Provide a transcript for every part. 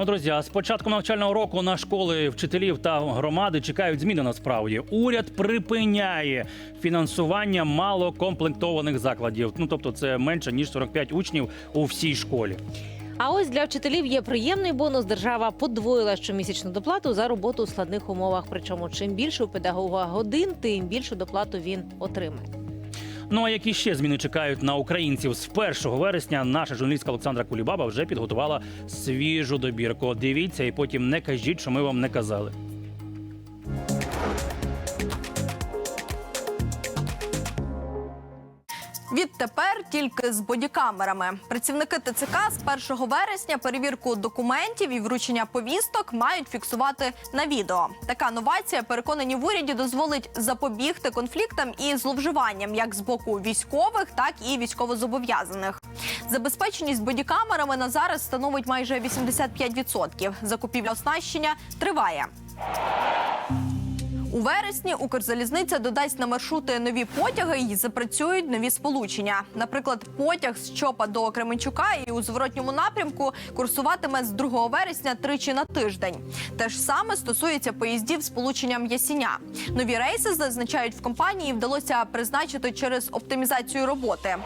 Ну, друзі, а з початку навчального року на школи вчителів та громади чекають зміни насправді. Уряд припиняє фінансування малокомплектованих закладів. Ну тобто, це менше ніж 45 учнів у всій школі. А ось для вчителів є приємний бонус. Держава подвоїла щомісячну доплату за роботу у складних умовах. Причому чим більше у педагога годин, тим більшу доплату він отримає. Ну а які ще зміни чекають на українців з 1 вересня? Наша журналістка Олександра Кулібаба вже підготувала свіжу добірку. Дивіться і потім не кажіть, що ми вам не казали. Відтепер тільки з бодікамерами. Працівники ТЦК з 1 вересня перевірку документів і вручення повісток мають фіксувати на відео. Така новація, переконані в уряді, дозволить запобігти конфліктам і зловживанням як з боку військових, так і військовозобов'язаних. Забезпеченість бодікамерами на зараз становить майже 85%. Закупівля оснащення триває. У вересні Укрзалізниця додасть на маршрути нові потяги і запрацюють нові сполучення. Наприклад, потяг з Чопа до Кременчука і у зворотньому напрямку курсуватиме з 2 вересня тричі на тиждень. Те ж саме стосується поїздів з сполученням Ясіня. Нові рейси зазначають в компанії вдалося призначити через оптимізацію роботи.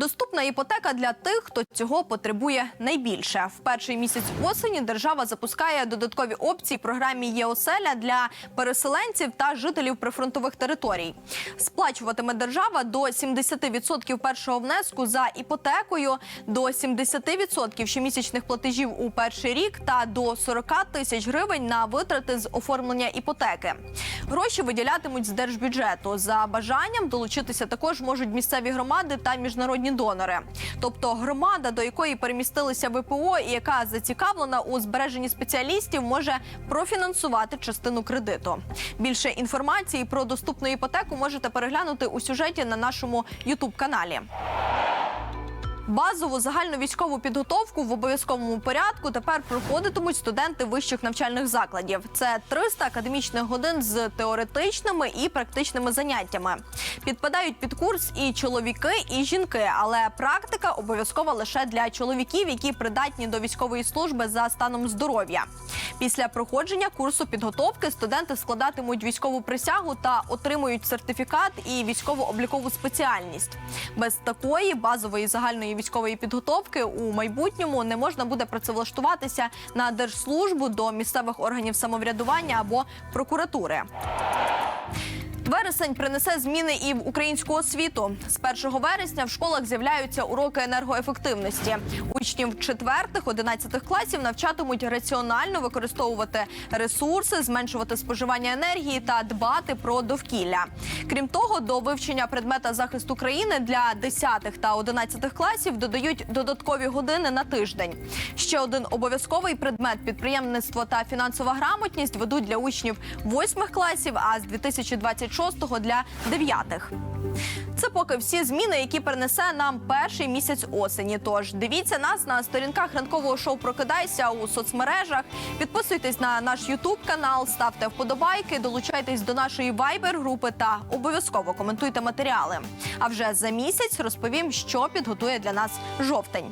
Доступна іпотека для тих, хто цього потребує найбільше. В перший місяць осені держава запускає додаткові опції програмі ЄОСЕЛЯ для переселенців та жителів прифронтових територій. Сплачуватиме держава до 70% першого внеску за іпотекою, до 70% щомісячних платежів у перший рік та до 40 тисяч гривень на витрати з оформлення іпотеки. Гроші виділятимуть з держбюджету. За бажанням долучитися також можуть місцеві громади та міжнародні донори. Тобто громада, до якої перемістилися ВПО і яка зацікавлена у збереженні спеціалістів, може профінансувати частину кредиту. Більше інформації про доступну іпотеку можете переглянути у сюжеті на нашому Ютуб каналі. Базову загальновійськову підготовку в обов'язковому порядку тепер проходитимуть студенти вищих навчальних закладів. Це 300 академічних годин з теоретичними і практичними заняттями. Підпадають під курс і чоловіки, і жінки, але практика обов'язкова лише для чоловіків, які придатні до військової служби за станом здоров'я. Після проходження курсу підготовки студенти складатимуть військову присягу та отримують сертифікат і військово-облікову спеціальність. Без такої базової загальної військової підготовки у майбутньому не можна буде працевлаштуватися на держслужбу до місцевих органів самоврядування або прокуратури. Вересень принесе зміни і в українську освіту. З 1 вересня в школах з'являються уроки енергоефективності. Учнів 4-11 класів навчатимуть раціонально використовувати ресурси, зменшувати споживання енергії та дбати про довкілля. Крім того, до вивчення предмета захисту країни для 10 та 11 класів додають додаткові години на тиждень. Ще один обов'язковий предмет підприємництво та фінансова грамотність ведуть для учнів 8 класів, а з 2026 для 9. Це поки всі зміни, які принесе нам перший місяць осені. Тож дивіться нас на сторінках ранкового шоу Прокидайся у соцмережах. Підписуйтесь на наш Ютуб канал, ставте вподобайки, долучайтесь до нашої вайбер групи та обов'язково коментуйте матеріали. А вже за місяць розповім, що підготує для нас жовтень.